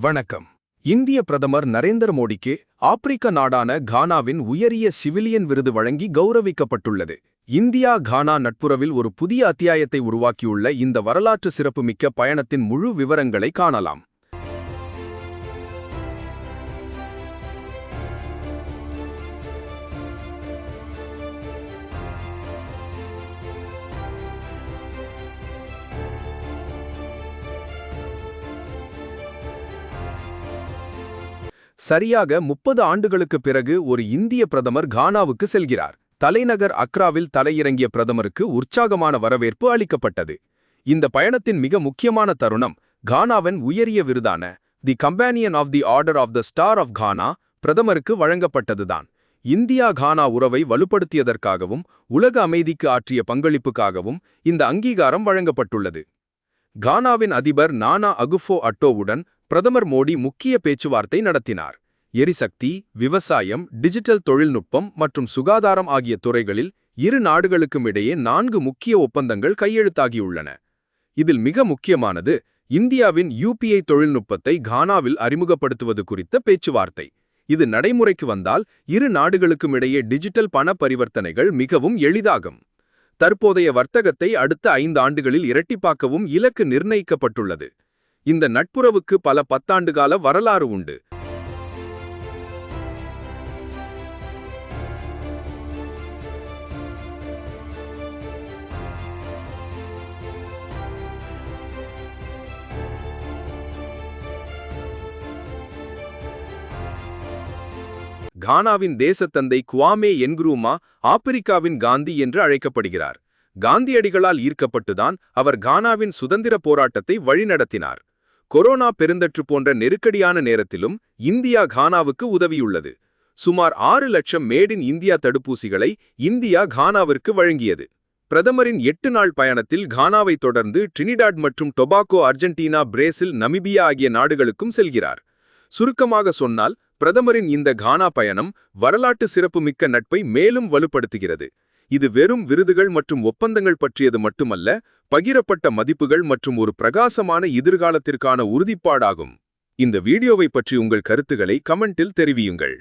வணக்கம். இந்திய பிரதமர் நரேந்திர மோடிக்கு ஆப்பிரிக்க நாடான கானாவின் உயரிய சிவிலியன் விருது வழங்கி கௌரவிக்கப்பட்டுள்ளது. இந்தியா கானா நட்புறவில் ஒரு புதிய அத்தியாயத்தை உருவாக்கியுள்ள இந்த வரலாற்று சிறப்புமிக்க பயணத்தின் முழு விவரங்களை காணலாம். சரியாக முப்பது ஆண்டுகளுக்குப் பிறகு ஒரு இந்திய பிரதமர் கானாவுக்கு செல்கிறார். தலைநகர் அக்ராவில் தலையிறங்கிய பிரதமருக்கு உற்சாகமான வரவேற்பு அளிக்கப்பட்டது. இந்த பயணத்தின் மிக முக்கியமான தருணம் கானாவின் உயரிய விருதான the companion of the order of the star of Ghana பிரதமருக்கு வழங்கப்பட்டதுதான். இந்தியா கானா உறவை வலுப்படுத்தியதற்காகவும் உலக அமைதிக்கு ஆற்றிய பங்களிப்புக்காகவும் இந்த அங்கீகாரம் வழங்கப்பட்டுள்ளது. கானாவின் அதிபர் நானா அகுஃபோ அட்டோவுடன் பிரதமர் மோடி முக்கிய பேச்சுவார்த்தை நடத்தினார். எரிசக்தி விவசாயம் டிஜிட்டல் தொழில்நுட்பம் மற்றும் சுகாதாரம் ஆகிய துறைகளில் இரு நாடுகளுக்கும் இடையே நான்கு முக்கிய ஒப்பந்தங்கள் கையெழுத்தாகியுள்ளன. இதில் மிக முக்கியமானது இந்தியாவின் யூபிஐ தொழில்நுட்பத்தை கானாவில் அறிமுகப்படுத்துவது குறித்த பேச்சுவார்த்தை. இது நடைமுறைக்கு வந்தால் இரு நாடுகளுக்கும் இடையே டிஜிட்டல் பண பரிவர்த்தனைகள் மிகவும் எளிதாகும். தற்போதைய வர்த்தகத்தை அடுத்த ஐந்து ஆண்டுகளில் இரட்டிப்பாக்கவும் இலக்கு நிர்ணயிக்கப்பட்டுள்ளது. இந்த நட்புறவுக்கு பல பத்தாண்டுகால வரலாறு உண்டு. கானாவின் தேசத்தந்தை குவாமே என்குரூமா ஆப்பிரிக்காவின் காந்தி என்று அழைக்கப்படுகிறார். காந்தியடிகளால் ஈர்க்கப்பட்டுதான் அவர் கானாவின் சுதந்திர போராட்டத்தை வழிநடத்தினார். கொரோனா பெருந்தற்று போன்ற நெருக்கடியான நேரத்திலும் இந்தியா கானாவுக்கு உதவியுள்ளது. சுமார் ஆறு லட்சம் மேட் இன் இந்தியா தடுப்பூசிகளை இந்தியா கானாவிற்கு வழங்கியது. பிரதமரின் எட்டு நாள் பயணத்தில் கானாவை தொடர்ந்து ட்ரினிடாட் மற்றும் டொபாக்கோ அர்ஜென்டினா பிரேசில் நமிபியா ஆகிய நாடுகளுக்கும் செல்கிறார். சுருக்கமாக சொன்னால் பிரதமரின் இந்த கானா பயணம் வரலாற்று சிறப்புமிக்க நட்பை மேலும் வலுப்படுத்துகிறது. இது வெறும் விருதுகள் மற்றும் ஒப்பந்தங்கள் பற்றியது மட்டுமல்ல பகிரப்பட்ட மதிப்புகள் மற்றும் ஒரு பிரகாசமான எதிர்காலத்திற்கான உறுதிப்பாடாகும். இந்த வீடியோவை பற்றி உங்கள் கருத்துக்களை கமெண்டில் தெரிவியுங்கள்.